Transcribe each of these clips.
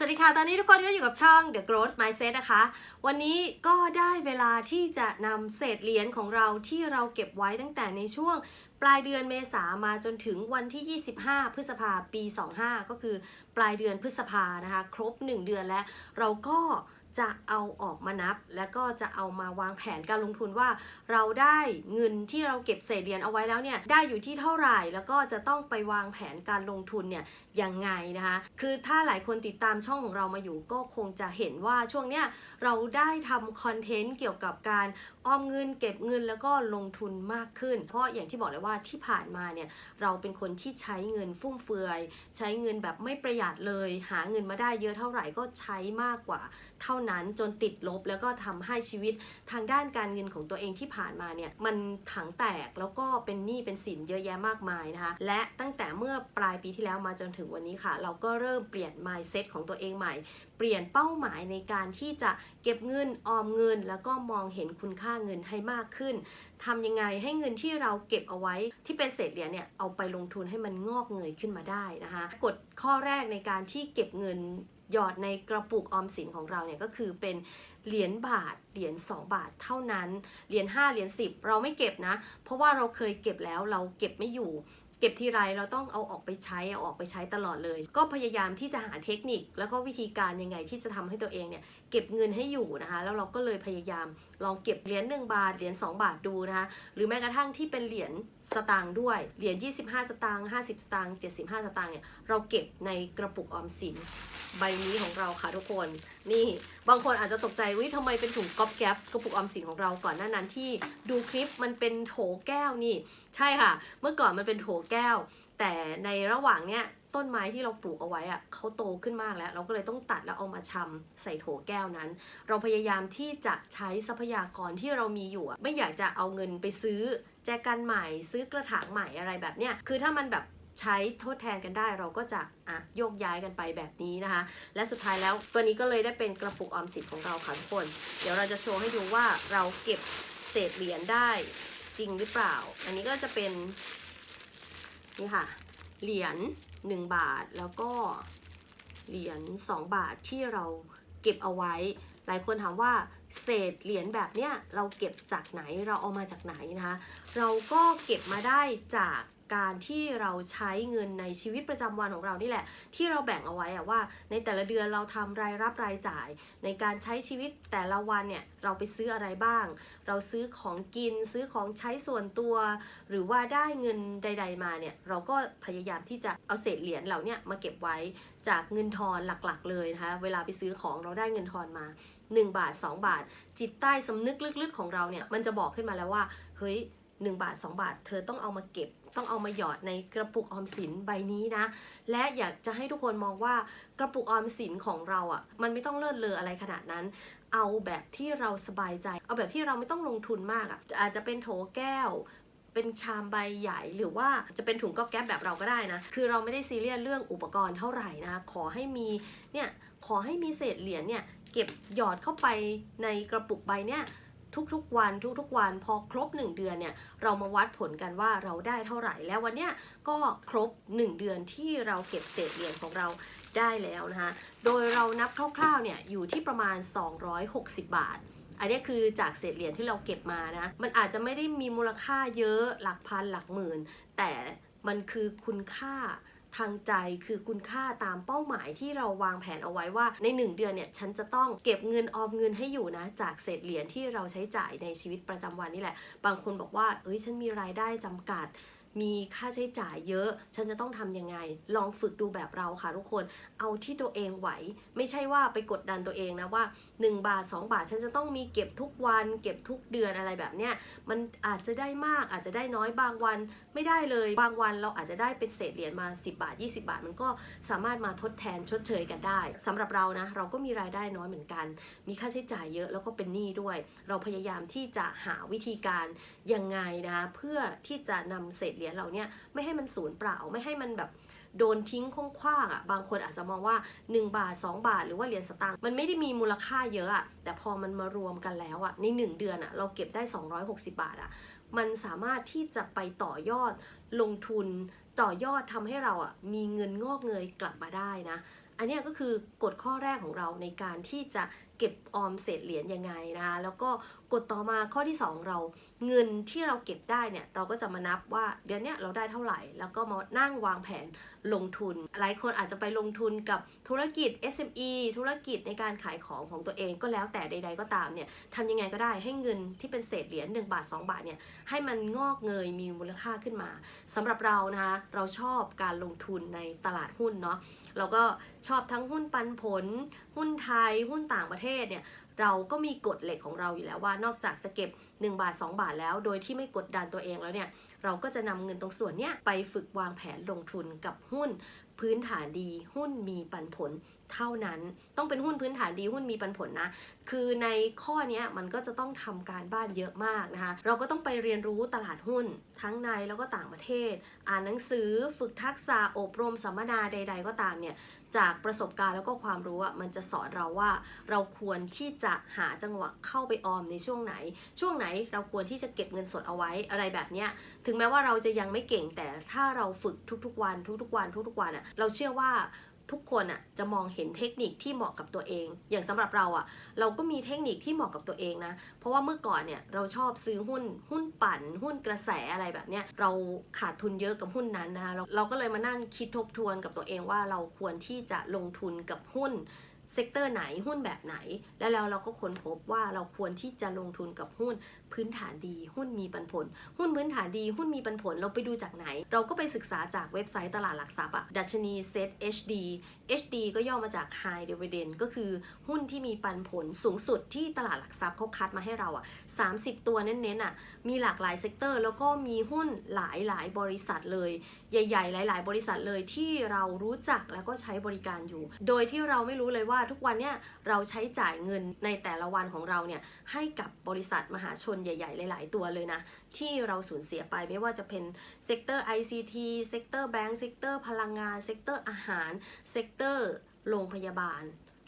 สวัสดีค่ะ ตอนนี้ทุกคนก็อยู่กับช่อง The Growth Mindset นะคะ วันนี้ก็ได้เวลาที่จะนำเศษเหรียญของเราที่เราเก็บไว้ตั้งแต่ในช่วงปลายเดือนเมษามาจนถึงวันที่ 25 พฤษภาปี 25 ก็คือปลายเดือนพฤษภานะคะ ครบ 1 เดือนแล้วเราก็ จะเอาออกมานับ แล้วก็จะเอามาวางแผนการลงทุนว่า เราได้เงินที่เราเก็บเศษเหรียญเอาไว้แล้วเนี่ยได้อยู่ที่เท่าไหร่ แล้วก็จะต้องไปวางแผนการลงทุนเนี่ยยังไงนะคะ คือถ้าหลายคนติดตามช่องของเรามาอยู่ก็คงจะเห็นว่าช่วงเนี้ยเราได้ทำคอนเทนต์เกี่ยวกับการออมเงินเก็บเงินแล้วก็ลงทุนมากขึ้น เพราะอย่างที่บอกเลยว่าที่ผ่านมาเนี่ยเราเป็นคนที่ใช้เงินฟุ่มเฟือย ใช้เงินแบบไม่ประหยัดเลย หาเงินมาได้เยอะเท่าไหร่ก็ใช้มากกว่าเท่านั้นจนติดลบ แล้วก็ทำให้ชีวิตทางด้านการเงินของตัวเองที่ผ่านมาเนี่ยมันถังแตกแล้วก็เป็นหนี้เป็นสินเยอะแยะมากมายนะคะและตั้งแต่เมื่อปลายปีที่แล้วมาจนถึงวันนี้ค่ะ เราก็เริ่มเปลี่ยน mindset ของตัวเองใหม่ เปลี่ยนเป้าหมายในการที่จะเก็บเงินออมเงิน แล้วก็มองเห็นคุณค่าเงินให้มากขึ้นทำยังไงให้เงินที่เราเก็บเอาไว้ที่เป็นเศษเหรียญเนี่ยเอาไปลงทุนให้มันงอกเงยขึ้นมาได้นะคะกฎข้อแรกในการที่เก็บเงิน หยอดในกระปุกออมสินของเราเนี่ยก็คือเป็นเหรียญบาท เหรียญ2บาทเท่านั้น เหรียญ5เหรียญ10 เราไม่เก็บนะ เพราะว่าเราเคยเก็บแล้วเราเก็บไม่อยู่ เก็บทีไรเราต้องเอาออกไปใช้เอาออกไปใช้ตลอดเลย ก็พยายามที่จะหาเทคนิค แล้วก็วิธีการยังไงที่จะทำให้ตัวเองเนี่ยเก็บเงินให้อยู่นะคะแล้วเราก็เลยพยายามลองเก็บเหรียญ1บาทเหรียญ2 บาทดูนะคะหรือแม้กระทั่งที่เป็นเหรียญสตางค์ด้วยเหรียญ25 สตางค์50 สตางค์75 สตางค์เนี่ยเราเก็บในกระปุกออมสินใบนี้ของเราค่ะทุกคน นี่บางคนอาจจะตกใจวิทำไมเป็นถุงก๊อบแก๊บกระปุกออมสินของเราก่อนหน้านั้นที่ดูคลิปมันเป็นโถแก้วนี่ ใช่ค่ะ เมื่อก่อนมันเป็นโถแก้ว แต่ในระหว่างเนี้ยต้นไม้ที่เราปลูกเอาไว้อะเขาโตขึ้นมากแล้ว เราก็เลยต้องตัดแล้วเอามาชำใส่โถแก้วนั้น เราพยายามที่จะใช้ทรัพยากรที่เรามีอยู่ไม่อยากจะเอาเงินไปซื้อแจกันใหม่ ซื้อกระถางใหม่อะไรแบบเนี้ยคือถ้ามันแบบ ใช้ทดแทนกันได้เราก็จะอะโยกย้ายกันไปแบบนี้นะคะ และสุดท้ายแล้วตัวนี้ก็เลยได้เป็นกระปุกออมสินของเราค่ะทุกคน เดี๋ยวเราจะโชว์ให้ดูว่าเราเก็บเศษเหรียญได้จริงหรือเปล่า อันนี้ก็จะเป็นนี่ค่ะเหรียญ1 บาทแล้วก็เหรียญ2 บาทที่เราเก็บเอาไว้ หลายคนถามว่าเศษเหรียญแบบเนี้ยเราเก็บจากไหนเราเอามาจากไหนนะคะ เราก็เก็บมาได้จาก การที่เราใช้เงินในชีวิตประจำวันของเรานี่แหละ ที่เราแบ่งเอาไว้อะว่า ในแต่ละเดือนเราทำรายรับรายจ่าย ในการใช้ชีวิตแต่ละวันเนี่ยเราไปซื้ออะไรบ้าง เราซื้อของกินซื้อของใช้ส่วนตัว หรือว่าได้เงินใด ๆ มาเนี่ยเราก็พยายามที่จะเอาเศษเหรียญเหล่านี้มาเก็บไว้จากเงินทอนหลักๆ เลยนะคะเวลาไปซื้อของเราได้เงินทอนมา 1 บาท 2 บาท จิตใต้สำนึกลึกๆของเราเนี่ยมันจะบอกขึ้นมาแล้วว่าเฮ้ย1บาท 2 บาท เธอต้องเอามาเก็บ ต้องเอามาหยอดในกระปุกออมสินใบนี้นะ และอยากจะให้ทุกคนมองว่ากระปุกออมสินของเราอะ่ะ มันไม่ต้องเลิศเลออะไรขนาดนั้น เอาแบบที่เราสบายใจ เอาแบบที่เราไม่ต้องลงทุนมากอะ่ะ อาจจะเป็นโถแก้วเป็นชามใบใหญ่หรือว่าจะเป็นถุงก๊อบแก๊บแบบเราก็ได้นะ คือเราไม่ได้ซีเรียสเรื่องอุปกรณ์เท่าไหร่นะ ขอให้มีเนี่ยขอให้มีเศษเหรียญเนี่ยเก็บหยอดเข้าไปในกระปุกใบเนี่ย ทุกๆ วันทุกๆ วันพอครบ 1 เดือนเนี่ยเรามาวัดผลกันว่าเราได้เท่าไหร่ แล้ววันเนี้ยก็ครบ 1 เดือนที่เราเก็บเศษเหรียญของเราได้แล้วนะคะโดยเรานับคร่าวๆเนี่ยอยู่ที่ประมาณ 260 บาทอันนี้คือจากเศษเหรียญที่เราเก็บมานะ มันอาจจะไม่ได้มีมูลค่าเยอะหลักพันหลักหมื่น แต่มันคือคุณค่า ทางใจคือคุณค่าตามเป้าหมายที่เราวางแผนเอาไว้ว่าใน 1 เดือนเนี่ยฉันจะต้องเก็บเงินออมเงินให้อยู่นะ จากเศษเหรียญที่เราใช้จ่ายในชีวิตประจำวันนี่แหละ บางคนบอกว่า เอ้ยฉันมีรายได้จำกัด มีค่าใช้จ่ายเยอะ ฉันจะต้องทำยังไง ลองฝึกดูแบบเราค่ะทุกคน เอาที่ตัวเองไหว ไม่ใช่ว่าไปกดดันตัวเองนะว่า 1 บาท 2 บาท ฉันจะต้องมีเก็บทุกวัน เก็บทุกเดือนอะไรแบบเนี้ย มันอาจจะได้มาก อาจจะได้น้อยบางวัน ไม่ได้เลย บางวันเราอาจจะได้เป็นเศษเหรียญมา 10 บาท 20 บาท มันก็สามารถมาทดแทนชดเชยกันได้สำหรับเรานะ เราก็มีรายได้น้อยเหมือนกัน มีค่าใช้จ่ายเยอะแล้วก็เป็นหนี้ด้วย เราพยายามที่จะหาวิธีการ ยังไงนะคะเพื่อที่จะนำเศษเหรียญเราเนี่ยไม่ให้มันสูญเปล่าไม่ให้มันแบบโดนทิ้งคงคว้างอะบางคนอาจจะมองว่า 1 บาท 2 บาท หรือว่าเหรียญสตางค์มันไม่ได้มีมูลค่าเยอะอะแต่พอมันมารวมกันแล้วอะใน 1 เดือนอะเราเก็บได้ 260 บาทอะมันสามารถที่จะไปต่อยอดลงทุนต่อยอดทำให้เราอะมีเงินงอกเงยกลับมาได้นะ อันนี้ก็คือกฎข้อแรกของเราในการที่จะ เก็บออมเศษเหรียญยังไงนะคะแล้วก็กฎต่อมาข้อที่ 2 เราเงินที่เราเก็บได้เนี่ยเราก็จะมานับว่าเดือนเนี้ยเราได้เท่าไหร่ แล้วก็มานั่งวางแผนลงทุน หลายคนอาจจะไปลงทุนกับธุรกิจ SME ธุรกิจในการขายของของตัวเองก็แล้วแต่ใด ๆ ก็ตามเนี่ยทำยังไงก็ได้ให้เงินที่เป็นเศษเหรียญ1บาท 2 บาทเนี่ยให้มันงอกเงยมีมูลค่าขึ้นมาสำหรับเรานะคะเราชอบการลงทุนในตลาดหุ้นเนาะเราก็ชอบทั้งหุ้นปันผล หุ้นไทยหุ้นต่างประเทศเนี่ยเราก็มีกฎเหล็กของเราอยู่แล้วว่านอกจากจะเก็บ 1 บาท 2 บาทแล้ว โดยที่ไม่กดดันตัวเองแล้วเนี่ยเราก็จะนำเงินตรงส่วนเนี้ยไปฝึกวางแผนลงทุนกับหุ้นพื้นฐานดี หุ้นมีปันผลเท่านั้น ต้องเป็นหุ้นพื้นฐานดีหุ้นมีปันผลนะ คือในข้อนี้มันก็จะต้องทำการบ้านเยอะมากนะคะเราก็ต้องไปเรียนรู้ตลาดหุ้นทั้งในแล้วก็ต่างประเทศ อ่านหนังสือฝึกทักษะอบรมสัมมนาใด ๆ ก็ตามเนี่ยจากประสบการณ์แล้วก็ความรู้อะมันจะสอนเราว่าเราควรที่จะหาจังหวะเข้าไปออมในช่วงไหน ช่วงไหนเราควรที่จะเก็บเงินสดเอาไว้อะไรแบบเนี้ยถึงแม้ว่าเราจะยังไม่เก่งแต่ถ้าเราฝึกทุกๆวัน ทุกๆวัน ทุกๆวันอะเราเชื่อว่า ทุกคนอะจะมองเห็นเทคนิคที่เหมาะกับตัวเอง อย่างสำหรับเราอะเราก็มีเทคนิคที่เหมาะกับตัวเองนะ เพราะว่าเมื่อก่อนเนี่ยเราชอบซื้อหุ้นหุ้นปั่น หุ้นกระแสอะไรแบบเนี้ยเราขาดทุนเยอะกับหุ้นนั้นนะคะเราเราก็เลยมานั่งคิดทบทวนกับตัวเองว่าเราควรที่จะลงทุนกับหุ้นเซกเตอร์ไหนหุ้นแบบไหน แล้วแล้วเราก็ค้นพบว่าเราควรที่จะลงทุนกับหุ้นพื้นฐานดี หุ้นมีปันผล หุ้นพื้นฐานดี หุ้นมีปันผลเราไปดูจากไหน เราก็ไปศึกษาจากเว็บไซต์ตลาดหลักทรัพย์อะดัชนี Set HD HD ก็ย่อมาจาก High Dividend ก็คือหุ้นที่มีปันผลสูงสุดที่ตลาดหลักทรัพย์เขาคัดมาให้เราอะ30 ตัวเน้นๆอะมีหลากหลายเซกเตอร์แล้วก็มีหุ้นหลายหลายๆ บริษัทเลย ใหญ่ ๆ หลาย ๆ บริษัทเลยที่เรารู้จักแล้วก็ใช้บริการอยู่ โดยที่เราไม่รู้เลยว่าทุกวันเนี่ยเราใช้จ่ายเงินในแต่ละวันของเราเนี่ยให้กับบริษัทมหาชนใหญ่ๆ หลาย ๆ ตัวเลยนะ ที่เราสูญเสียไปไม่ว่าจะเป็นเซกเตอร์ ICT เซกเตอร์แบงก์เซกเตอร์พลังงานเซกเตอร์อาหารเซกเตอร์โรงพยาบาล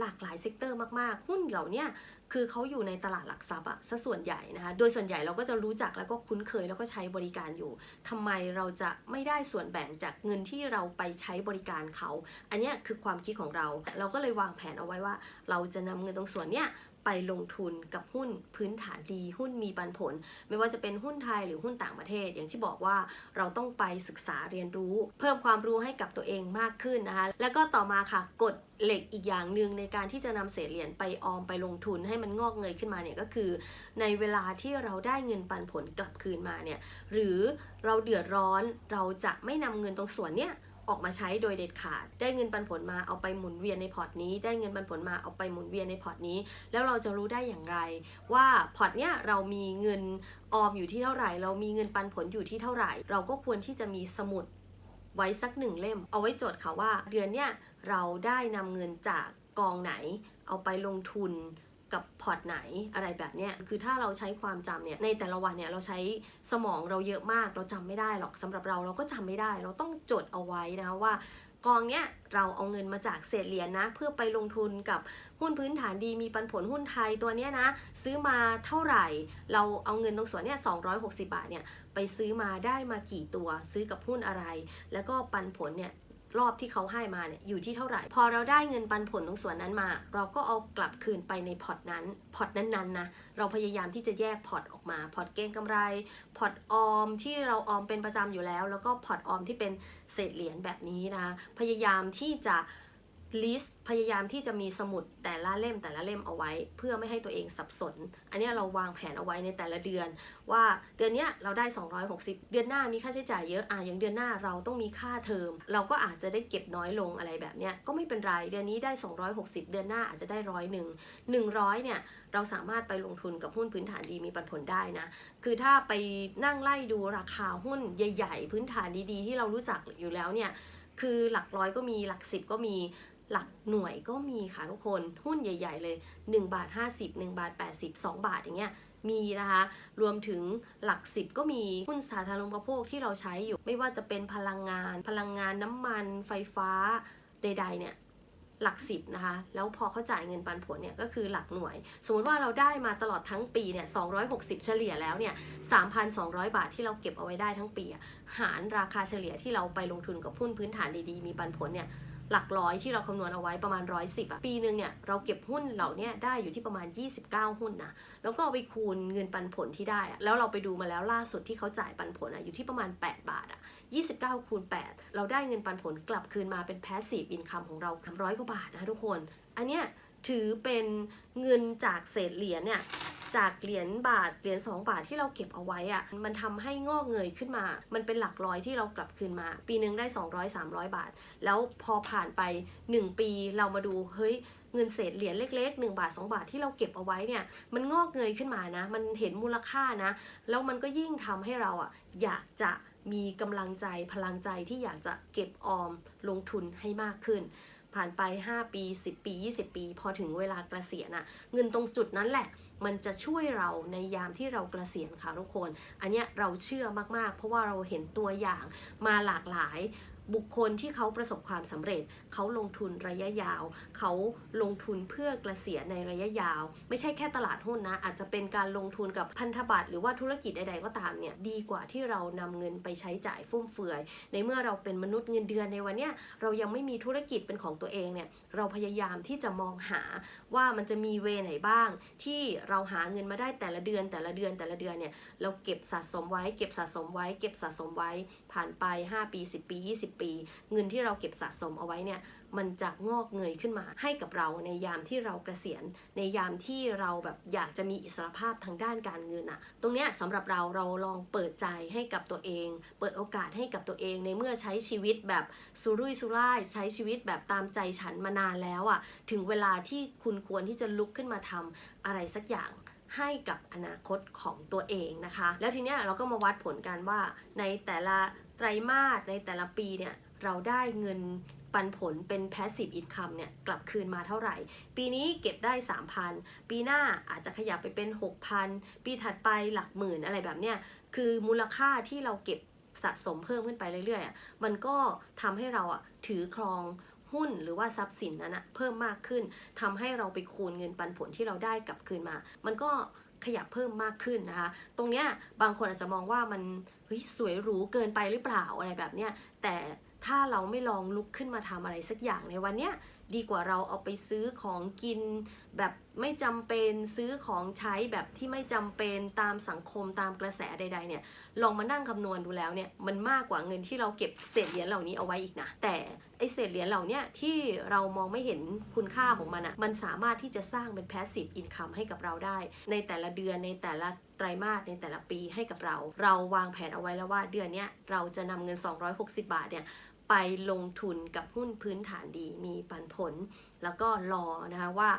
หลากหลายเซกเตอร์มากๆ หุ้นเหล่านี้คือเขาอยู่ในตลาดหลักทรัพย์อะซะส่วนใหญ่นะคะ โดยส่วนใหญ่เราก็จะรู้จักแล้วก็คุ้นเคยแล้วก็ใช้บริการอยู่ทำไมเราจะไม่ได้ส่วนแบ่งจากเงินที่เราไปใช้บริการเขา อันนี้คือความคิดของเรา เราก็เลยวางแผนเอาไว้ว่า เราจะนำเงินตรงส่วนเนี้ย ไปลงทุนกับหุ้นพื้นฐานดีหุ้นมีปันผล ไม่ว่าจะเป็นหุ้นไทยหรือหุ้นต่างประเทศ อย่างที่บอกว่าเราต้องไปศึกษาเรียนรู้ เพิ่มความรู้ให้กับตัวเองมากขึ้นนะคะ แล้วก็ต่อมาค่ะกฎเหล็กอีกอย่างหนึ่งในการที่จะนำเศษเหรียญไปออมไปลงทุนให้มันงอกเงยขึ้นมาเนี่ยก็คือ ในเวลาที่เราได้เงินปันผลกลับคืนมาเนี่ยหรือเราเดือดร้อนเราจะไม่นำเงินตรงส่วนเนี้ย ออกมาใช้โดยเด็ดขาด ได้เงินปันผลมาเอาไปหมุนเวียนในพอร์ตนี้ ได้เงินปันผลมาเอาไปหมุนเวียนในพอร์ตนี้ แล้วเราจะรู้ได้อย่างไร ว่าพอร์ตเนี้ยเรามีเงินออมอยู่ที่เท่าไหร่ เรามีเงินปันผลอยู่ที่เท่าไหร่ เราก็ควรที่จะมีสมุดไว้สักหนึ่งเล่ม เอาไว้จดค่ะว่า เดือนเนี้ยเราได้นำเงินจากกองไหน เอาไปลงทุน กับพอร์ตไหนอะไรแบบเนี้ยคือถ้าเราใช้ความจำเนี่ยในแต่ละวันเนี่ยเราใช้สมองเราเยอะมาก เราจำไม่ได้หรอกสำหรับเราเราก็จำไม่ได้ เราต้องจดเอาไว้นะว่ากองเนี้ยเราเอาเงินมาจากเศษเหรียญนะเพื่อไปลงทุนกับหุ้นพื้นฐานดีมีปันผลหุ้นไทยตัวเนี้ยนะ ซื้อมาเท่าไหร่ เราเอาเงินตรงส่วนเนี้ย260 บาทเนี่ยไปซื้อมาได้มากี่ตัวซื้อกับหุ้นอะไร แล้วก็ปันผลเนี่ย รอบที่เขาให้มาเนี่ยอยู่ที่เท่าไหร่ พอเราได้เงินปันผลตรงส่วนนั้นมา เราก็เอากลับคืนไปในพอร์ตนั้นพอร์ตนั้นๆนะเราพยายามที่จะแยกพอร์ตออกมาพอร์ตเก็งกำไรพอร์ตออมที่เราออมเป็นประจำอยู่แล้ว แล้วก็พอร์ตออมที่เป็นเศษเหรียญแบบนี้นะคะพยายามที่จะ ลิสต์พยายามที่จะมีสมุดแต่ละเล่มแต่ละเล่มเอาไว้ เพื่อไม่ให้ตัวเองสับสน อันนี้เราวางแผนเอาไว้ในแต่ละเดือน ว่าเดือนนี้เราได้ 260 เดือนหน้ามีค่าใช้จ่ายเยอะอะอย่างเดือนหน้าเราต้องมีค่าเทอม เราก็อาจจะได้เก็บน้อยลงอะไรแบบเนี้ยก็ไม่เป็นไรเดือนนี้ได้ 260 เดือนหน้าอาจจะได้ร้อยหนึ่ง100เนี่ยเราสามารถไปลงทุนกับหุ้นพื้นฐานดีมีปันผลได้นะคือถ้าไปนั่งไล่ดูราคาหุ้นใหญ่ ๆ พื้นฐานดีๆ ที่เรารู้จักอยู่แล้วเนี่ยคือหลักร้อยก็มีหลักสิบก็มี หลักหน่วยก็มีค่ะทุกคนหุ้นใหญ่ ๆ เลย 1 บาท 50 1 บาท 80 2 บาทอย่างเงี้ยมีนะคะรวมถึงหลักสิบก็มีหุ้นสาธารณูปโภคที่เราใช้อยู่ ไม่ว่าจะเป็นพลังงาน พลังงานน้ำมันไฟฟ้าใดๆเนี่ยหลักสิบนะคะ แล้วพอเขาจ่ายเงินปันผลเนี่ยก็คือหลักหน่วย สมมติว่าเราได้มาตลอดทั้งปีเนี่ย260 เฉลี่ยแล้วเนี่ย 3,200 บาทที่เราเก็บเอาไว้ได้ทั้งปี หารราคาเฉลี่ยที่เราไปลงทุนกับหุ้นพื้นฐานดีๆ มีปันผลเนี่ย หลักร้อยที่เราคำนวณเอาไว้ประมาณร้อยสิบอะปีหนึ่งเนี่ยเราเก็บหุ้นเหล่านี้ได้อยู่ที่ประมาณ 29 หุ้นนะแล้วก็เอาไปคูณเงินปันผลที่ได้อะแล้วเราไปดูมาแล้วล่าสุดที่เขาจ่ายปันผลอะอยู่ที่ประมาณ 8 บาทอะ29 คูณ 8 เราได้เงินปันผลกลับคืนมาเป็น passive income ของเรา300กว่าบาทนะทุกคน อันเนี้ยถือเป็นเงินจากเศษเหรียญเนี่ย จากเหรียญบาทเหรียญ2 บาทที่เราเก็บเอาไว้อะมันทำให้งอกเงยขึ้นมา มันเป็นหลักร้อยที่เรากลับคืนมา ปีหนึ่งได้ 200 300 บาท แล้วพอผ่านไป 1 ปีเรามาดูเฮ้ยเงินเศษเหรียญเล็ก ๆ 1 บาท 2 บาทที่เราเก็บเอาไว้เนี่ยมันงอกเงยขึ้นมานะ มันเห็นมูลค่านะ แล้วมันก็ยิ่งทำให้เราอะอยากจะมีกำลังใจพลังใจที่อยากจะเก็บออมลงทุนให้มากขึ้น ผ่านไป 5 ปี 10 ปี 20 ปี พอถึงเวลาเกษียณอะเงินตรงจุดนั้นแหละ มันจะช่วยเราในยามที่เราเกษียณค่ะทุกคน อันเนี้ยเราเชื่อมากๆ เพราะว่าเราเห็นตัวอย่างมาหลากหลาย บุคคลที่เขาประสบความสำเร็จ เขาลงทุนระยะยาว เขาลงทุนเพื่อเกษียณในระยะยาว ไม่ใช่แค่ตลาดหุ้นนะ อาจจะเป็นการลงทุนกับพันธบัตรหรือว่าธุรกิจใดๆก็ตามเนี่ยดีกว่าที่เรานำเงินไปใช้จ่ายฟุ่มเฟือย ในเมื่อเราเป็นมนุษย์เงินเดือนในวันเนี้ยเรายังไม่มีธุรกิจเป็นของตัวเองเนี่ยเราพยายามที่จะมองหาว่ามันจะมีเวไหนบ้าง ที่เราหาเงินมาได้แต่ละเดือนแต่ละเดือนแต่ละเดือนเนี่ยเราเก็บสะสมไว้ เก็บสะสมไว้ เก็บสะสมไว้ผ่านไป 5 ปี 10 ปี 20ปี เงินที่เราเก็บสะสมเอาไว้เนี่ยมันจะงอกเงยขึ้นมาให้กับเราในยามที่เราเกษียณ ในยามที่เราแบบอยากจะมีอิสรภาพทางด้านการเงินอะตรงเนี้ยสำหรับเราเราลองเปิดใจให้กับตัวเอง เปิดโอกาสให้กับตัวเอง ในเมื่อใช้ชีวิตแบบสุรุ่ยสุร่ายใช้ชีวิตแบบตามใจฉันมานานแล้วอะถึงเวลาที่คุณควรที่จะลุกขึ้นมาทำอะไรสักอย่างให้กับอนาคตของตัวเองนะคะ แล้วทีเนี้ยเราก็มาวัดผลกันว่าในแต่ละ ไตรมาสในแต่ละปีเนี่ยเราได้เงินปันผลเป็น passive income เนี่ยกลับคืนมาเท่าไหร่ ปีนี้เก็บได้ 3,000 ปีหน้าอาจจะขยับไปเป็น 6,000 ปีถัดไปหลักหมื่นอะไรแบบเนี้ยคือมูลค่าที่เราเก็บสะสมเพิ่มขึ้นไปเรื่อยๆ มันก็ทำให้เราอะถือครองหุ้นหรือว่าทรัพย์สินนั้นอะเพิ่มมากขึ้นทำให้เราไปคูณเงินปันผลที่เราได้กลับคืนมา มันก็ ขยับเพิ่มมากขึ้นนะคะ ตรงเนี้ยบางคนอาจจะมองว่ามันเฮ้ยสวยหรูเกินไปหรือเปล่าอะไรแบบเนี้ยแต่ถ้าเราไม่ลองลุกขึ้นมาทำอะไรสักอย่างในวันเนี้ย ดีกว่าเราเอาไปซื้อของกิน แบบไม่จำเป็นซื้อของใช้แบบที่ไม่จำเป็นตามสังคมตามกระแสใด ๆเนี่ยลองมานั่งคำนวณดูแล้วเนี่ยมันมากกว่าเงินที่เราเก็บเศษเหรียญเหล่านี้เอาไว้อีกนะ แต่ไอเศษเหรียญเหล่านี้ที่เรามองไม่เห็นคุณค่าของมันอะมันสามารถที่จะสร้างเป็น passive income ให้กับเราได้ ในแต่ละเดือนในแต่ละไตรมาสในแต่ละปีให้กับเรา เราวางแผนเอาไว้แล้วว่าเดือนเนี้ยเราจะนำเงิน 260 บาทเนี่ย ไปลงทุนกับหุ้นพื้นฐานดีมีปันผล แล้วก็รอนะคะว่า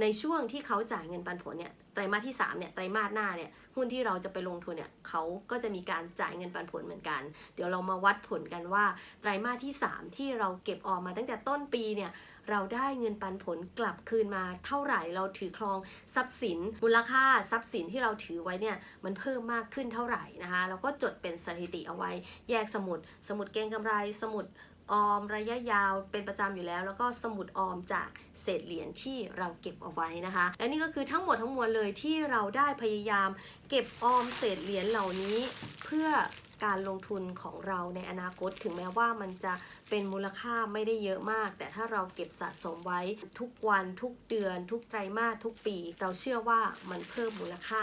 ในช่วงที่เขาจ่ายเงินปันผลเนี่ยไตรมาสที่3เนี่ยไตรมาสหน้าเนี่ยหุ้นที่เราจะไปลงทุนเนี่ยเขาก็จะมีการจ่ายเงินปันผลเหมือนกัน เดี๋ยวเรามาวัดผลกันว่าไตรมาสที่ 3 ที่เราเก็บออมมาตั้งแต่ต้นปีเนี่ยเราได้เงินปันผลกลับคืนมาเท่าไหร่เราถือครองทรัพย์สิน มูลค่าทรัพย์สินที่เราถือไว้เนี่ยมันเพิ่มมากขึ้นเท่าไหร่นะคะเราก็จดเป็นสถิติเอาไว้ แยกสมุด สมุดเก็งกำไรสมุด ออมระยะยาวเป็นประจำอยู่แล้ว แล้วก็สมุดออมจากเศษเหรียญที่เราเก็บเอาไว้นะคะ และนี่ก็คือทั้งหมดทั้งมวลเลยที่เราได้พยายาม เก็บออมเศษเหรียญเหล่านี้ เพื่อ การลงทุนของเราในอนาคต ถึงแม้ว่ามันจะเป็นมูลค่าไม่ได้เยอะมาก แต่ถ้าเราเก็บสะสมไว้ทุกวันทุกเดือน ทุกไตรมาสทุกปี เราเชื่อว่ามันเพิ่มมูลค่า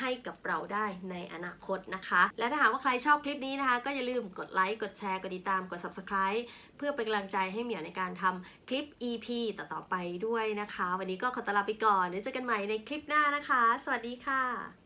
ให้กับเราได้ในอนาคตนะคะ และถ้าหากว่าใครชอบคลิปนี้นะคะ ก็อย่าลืมกดไลค์กดแชร์กดติดตามกด subscribe เพื่อเป็นกำลังใจให้เหมียวในการทำคลิป EP ต่อๆไปด้วยนะคะ วันนี้ก็ขอตลาไปก่อนเดี๋ยวเจอกันใหม่ในคลิปหน้านะคะ สวัสดีค่ะ